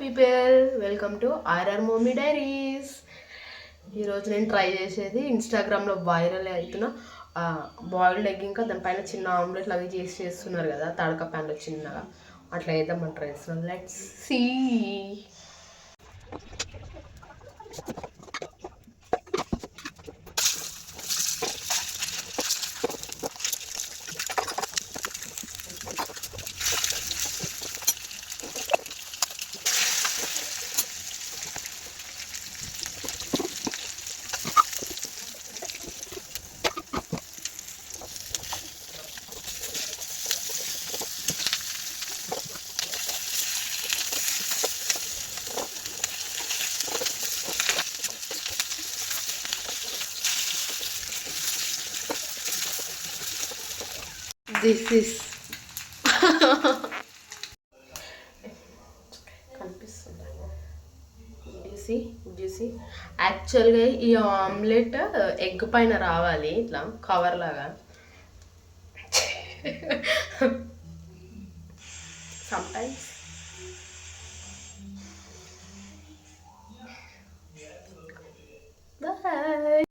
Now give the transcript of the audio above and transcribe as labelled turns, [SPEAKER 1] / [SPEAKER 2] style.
[SPEAKER 1] People welcome to RR mommy diaries. ఈరోజు నేను try చేసేది ఇన్స్టాగ్రామ్లో వైరల్ అవుతున్న బాయిల్డ్ ఎగ్ ఇంకా దానిపైన చిన్న ఆమ్లెట్ అవి చేసి చేస్తున్నారు కదా తడక ప్యాన్లో చిన్నగా. అట్లా వేద్దామని ట్రై చేస్తున్నాం లెట్స్ సీ. దిస్ ఇస్ కనిపిస్తుందా జ్యూసీ యాక్చువల్గా ఈ ఆమ్లెట్ ఎగ్ పైన రావాలి ఇట్లా కవర్ లాగా. Sometimes bye